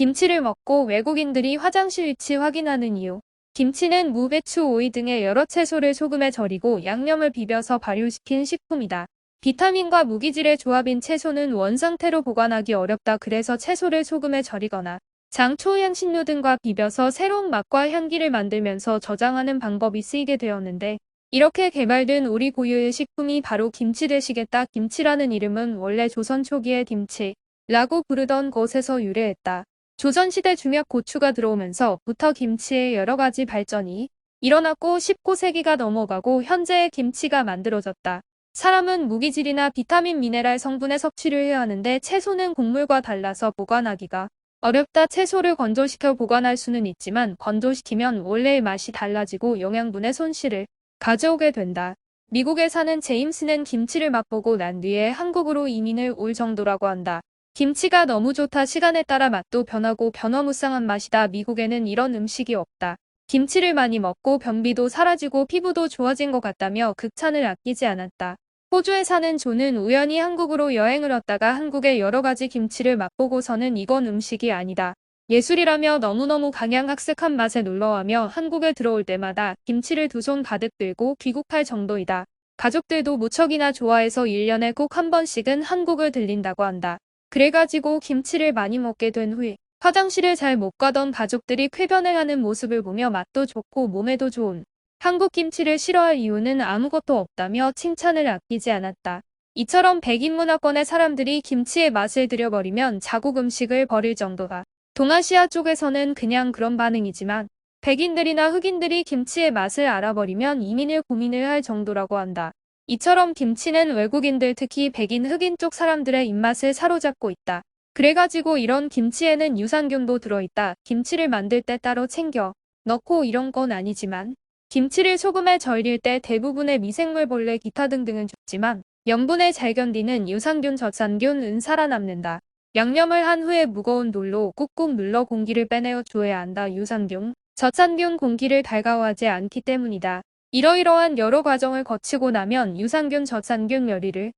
김치를 먹고 외국인들이 화장실 위치 확인하는 이유. 김치는 무, 배추, 오이 등의 여러 채소를 소금에 절이고 양념을 비벼서 발효시킨 식품이다. 비타민과 무기질의 조합인 채소는 원상태로 보관하기 어렵다. 그래서 채소를 소금에 절이거나 장초, 향신료 등과 비벼서 새로운 맛과 향기를 만들면서 저장하는 방법이 쓰이게 되었는데 이렇게 개발된 우리 고유의 식품이 바로 김치 되시겠다. 김치라는 이름은 원래 조선 초기의 김치 라고 부르던 것에서 유래했다. 조선시대 중약 고추가 들어오면서부터 김치의 여러 가지 발전이 일어났고 19세기가 넘어가고 현재의 김치가 만들어졌다. 사람은 무기질이나 비타민 미네랄 성분의 섭취를 해야 하는데 채소는 곡물과 달라서 보관하기가 어렵다. 채소를 건조시켜 보관할 수는 있지만 건조시키면 원래의 맛이 달라지고 영양분의 손실을 가져오게 된다. 미국에 사는 제임스는 김치를 맛보고 난 뒤에 한국으로 이민을 올 정도라고 한다. 김치가 너무 좋다. 시간에 따라 맛도 변하고 변화무쌍한 맛이다. 미국에는 이런 음식이 없다. 김치를 많이 먹고 변비도 사라지고 피부도 좋아진 것 같다며 극찬을 아끼지 않았다. 호주에 사는 조는 우연히 한국으로 여행을 왔다가 한국의 여러 가지 김치를 맛보고서는 이건 음식이 아니다. 예술이라며 너무너무 강양학색한 맛에 놀러와며 한국에 들어올 때마다 김치를 두 손 가득 들고 귀국할 정도이다. 가족들도 무척이나 좋아해서 1년에 꼭 한 번씩은 한국을 들린다고 한다. 그래가지고 김치를 많이 먹게 된 후에 화장실을 잘못 가던 가족들이 쾌변을 하는 모습을 보며 맛도 좋고 몸에도 좋은 한국 김치를 싫어할 이유는 아무것도 없다며 칭찬을 아끼지 않았다. 이처럼 백인 문화권의 사람들이 김치의 맛을 들여버리면 자국 음식을 버릴 정도다. 동아시아 쪽에서는 그냥 그런 반응이지만 백인들이나 흑인들이 김치의 맛을 알아버리면 이민을 고민을 할 정도라고 한다. 이처럼 김치는 외국인들 특히 백인 흑인 쪽 사람들의 입맛을 사로잡고 있다. 그래가지고 이런 김치에는 유산균도 들어있다. 김치를 만들 때 따로 챙겨 넣고 이런 건 아니지만 김치를 소금에 절일 때 대부분의 미생물 벌레 기타 등등은 죽지만 염분에 잘 견디는 유산균 젖산균은 살아남는다. 양념을 한 후에 무거운 돌로 꾹꾹 눌러 공기를 빼내어 줘야 한다. 유산균, 젖산균 공기를 달가워하지 않기 때문이다. 이러이러한 여러 과정을 거치고 나면 유산균 젖산균 열이를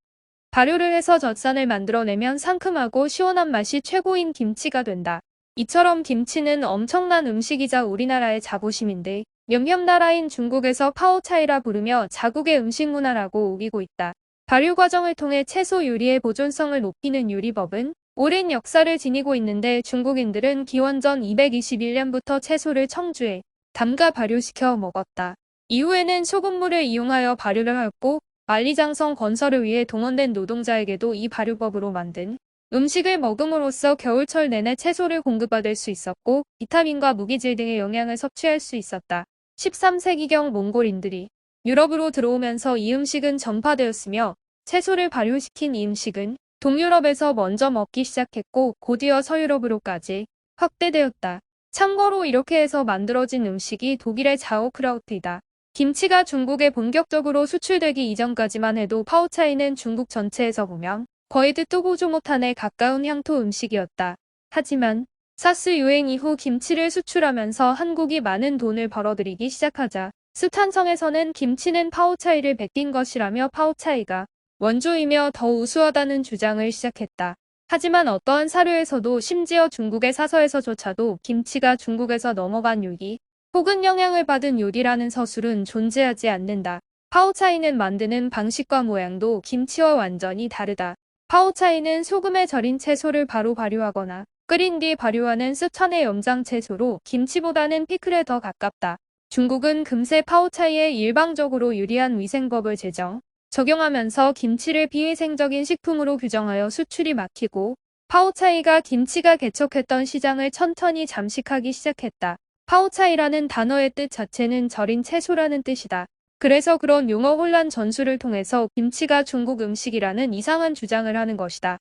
발효를 해서 젖산을 만들어내면 상큼하고 시원한 맛이 최고인 김치가 된다. 이처럼 김치는 엄청난 음식이자 우리나라의 자부심인데 염염나라인 중국에서 파오차이라 부르며 자국의 음식 문화라고 우기고 있다. 발효 과정을 통해 채소 요리의 보존성을 높이는 요리법은 오랜 역사를 지니고 있는데 중국인들은 기원전 221년부터 채소를 청주에 담가 발효시켜 먹었다. 이후에는 소금물을 이용하여 발효를 하였고 만리장성 건설을 위해 동원된 노동자에게도 이 발효법으로 만든 음식을 먹음으로써 겨울철 내내 채소를 공급받을 수 있었고 비타민과 무기질 등의 영양을 섭취할 수 있었다. 13세기경 몽골인들이 유럽으로 들어오면서 이 음식은 전파되었으며 채소를 발효시킨 이 음식은 동유럽에서 먼저 먹기 시작했고 곧이어 서유럽으로까지 확대되었다. 참고로 이렇게 해서 만들어진 음식이 독일의 자오크라우트이다. 김치가 중국에 본격적으로 수출되기 이전까지만 해도 파오차이는 중국 전체에서 보면 거의 듣도 보지 못한에 가까운 향토 음식이었다. 하지만 사스 유행 이후 김치를 수출하면서 한국이 많은 돈을 벌어들이기 시작하자 수탄성에서는 김치는 파오차이를 베낀 것이라며 파오차이가 원조이며 더 우수하다는 주장을 시작했다. 하지만 어떠한 사료에서도 심지어 중국의 사서에서조차도 김치가 중국에서 넘어간 요리 혹은 영향을 받은 요리라는 서술은 존재하지 않는다. 파오차이는 만드는 방식과 모양도 김치와 완전히 다르다. 파오차이는 소금에 절인 채소를 바로 발효하거나 끓인 뒤 발효하는 스천의 염장 채소로 김치보다는 피클에 더 가깝다. 중국은 금세 파오차이에 일방적으로 유리한 위생법을 제정, 적용하면서 김치를 비위생적인 식품으로 규정하여 수출이 막히고 파오차이가 김치가 개척했던 시장을 천천히 잠식하기 시작했다. 파오차이라는 단어의 뜻 자체는 절인 채소라는 뜻이다. 그래서 그런 용어 혼란 전술을 통해서 김치가 중국 음식이라는 이상한 주장을 하는 것이다.